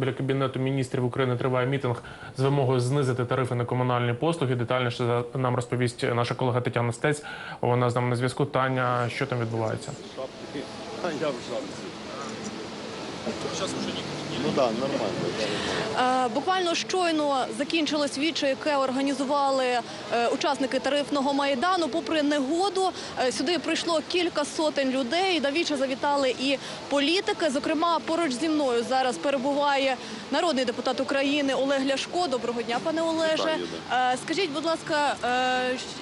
Біля кабінету міністрів України триває мітинг з вимогою знизити тарифи на комунальні послуги. Детальніше нам розповість наша колега Тетяна Стець. Вона з нами на зв'язку. Таня, що там відбувається? Ну так, да, нормально. Е, Буквально щойно закінчилось віче, яке організували е, учасники тарифного майдану. Попри негоду, е, сюди прийшло кілька сотень людей. На віче завітали і політики. Зокрема, поруч зі мною зараз перебуває народний депутат України Олег Ляшко. Доброго дня, пане Олеже. Скажіть, будь ласка,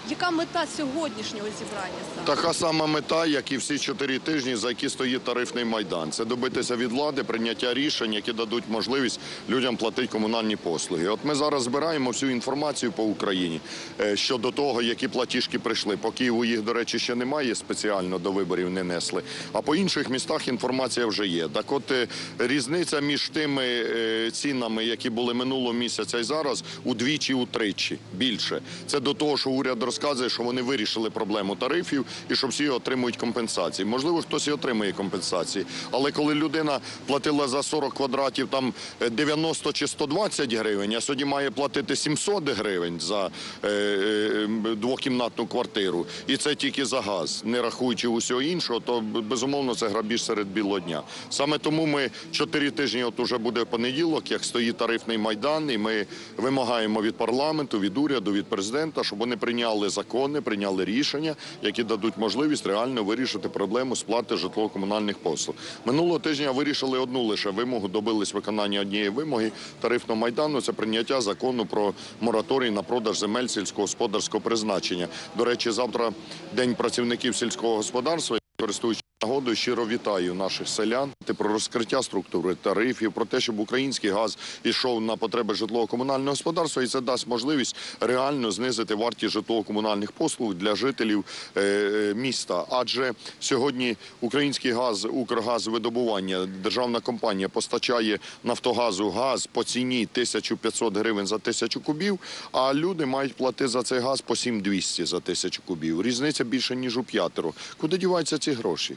яка мета сьогоднішнього зібрання? Така сама мета, як і всі чотири тижні, за які стоїть тарифний майдан. Це добитися від влади, прийняття рішень, які дадуть можливість людям платити комунальні послуги. От ми зараз збираємо всю інформацію по Україні е, щодо того, які платіжки прийшли. По Києву їх, до речі, ще немає спеціально до виборів не несли. А по інших містах інформація вже є. Так от е, різниця між тими е, цінами, які були минулого місяця і зараз, удвічі, утричі більше. Це до того, що уряд розказує, що вони вирішили проблему тарифів і що всі отримують компенсації. Можливо, хтось і отримує компенсації, але коли людина платила за 40 квадратів там е, 90 чи 120 гривень, а сьогодні має платити 700 гривень за е, е, двокімнатну квартиру, і це тільки за газ, не рахуючи усього іншого, то безумовно це грабіж серед білого дня. Саме тому ми чотири тижні, от уже буде понеділок, як стоїть тарифний майдан, і ми вимагаємо від парламенту, від уряду, від президента, щоб вони прийняли закони, прийняли рішення, які дадуть можливість реально вирішити проблему сплати житлово-комунальних послуг. Минулого тижня вирішили одну лише вимогу, добились виконання однієї вимоги тарифного майдану. Це прийняття закону про мораторій на продаж земель сільськогосподарського призначення. До речі, завтра день працівників сільського господарства. Користуючись нагодою, щиро вітаю наших селян про розкриття структури тарифів, про те, щоб український газ ішов на потреби житлово-комунального господарства, і це дасть можливість реально знизити вартість житлово-комунальних послуг для жителів е, е, міста. Адже сьогодні український газ, Укргазвидобування, державна компанія постачає Нафтогазу газ по ціні 1500 гривень за тисячу кубів, а люди мають платити за цей газ по 7200 за тисячу кубів. Різниця більше ніж у п'ятеро. Куди діваються ці гроші?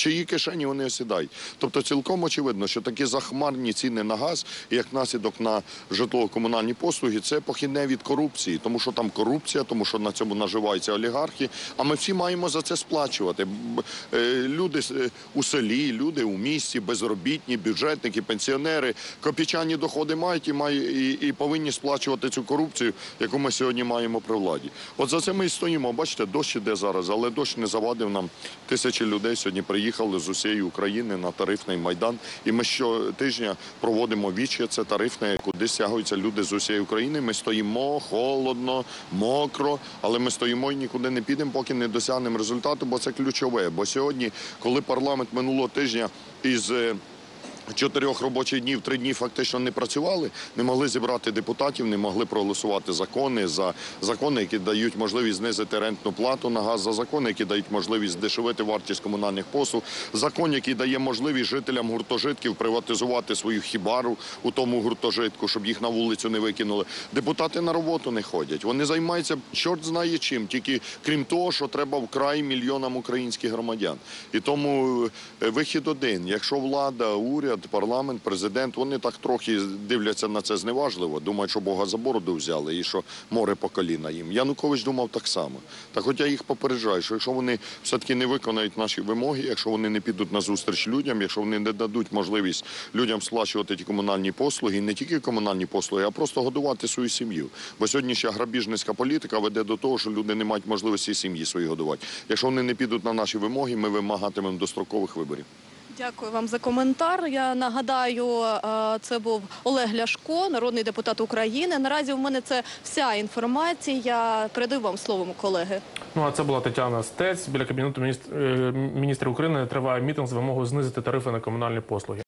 Чиї кишені вони осідають? Тобто цілком очевидно, що такі захмарні ціни на газ, як наслідок на житлово-комунальні послуги, це похідне від корупції, тому що там корупція, тому що на цьому наживаються олігархи. А ми всі маємо за це сплачувати. Е, Люди е, у селі, люди у місті, безробітні, бюджетники, пенсіонери, копійчані доходи мають і, має, і, і повинні сплачувати цю корупцію, яку ми сьогодні маємо при владі. От за це ми і стоїмо. Бачите, дощ іде зараз, але дощ не завадив нам. Тисячі людей сьогодні приїхали з усієї України на тарифний майдан. І ми щотижня проводимо вічі. Це тарифне, куди стягуються люди з усієї України. Ми стоїмо холодно, мокро, але ми стоїмо і нікуди не підемо, поки не досягнемо результату, бо це ключове. Бо сьогодні, коли парламент минулого тижня із е, Чотирьох робочих днів, три дні фактично не працювали, не могли зібрати депутатів, не могли проголосувати закони за закони, які дають можливість знизити рентну плату на газ, за закони, які дають можливість здешевити вартість комунальних послуг, закон, який дає можливість жителям гуртожитків приватизувати свою хібару у тому гуртожитку, щоб їх на вулицю не викинули. Депутати на роботу не ходять. Вони займаються чорт знає чим, тільки крім того, що треба вкрай мільйонам українських громадян. І тому е, вихід один. Якщо влада, уряд, парламент, президент, вони так трохи дивляться на це зневажливо, думають, що Бога за бороду взяли і що море по коліна їм. Янукович думав так само. Так от я їх попереджаю, що якщо вони все-таки не виконають наші вимоги, якщо вони не підуть на зустріч людям, якщо вони не дадуть можливість людям сплачувати ті комунальні послуги, не тільки комунальні послуги, а просто годувати свою сім'ю. Бо сьогоднішня грабіжницька політика веде до того, що люди не мають можливості сім'ї свої годувати. Якщо вони не підуть на наші вимоги, ми вимагатимемо дострокових виборів. Дякую вам за коментар. Я нагадаю, е, це був Олег Ляшко, народний депутат України. Наразі в мене це вся інформація. Я передаю вам словом, колеги. Ну а це була Тетяна Стець. Біля кабінету е, міністрів України триває мітинг з вимогою знизити тарифи на комунальні послуги.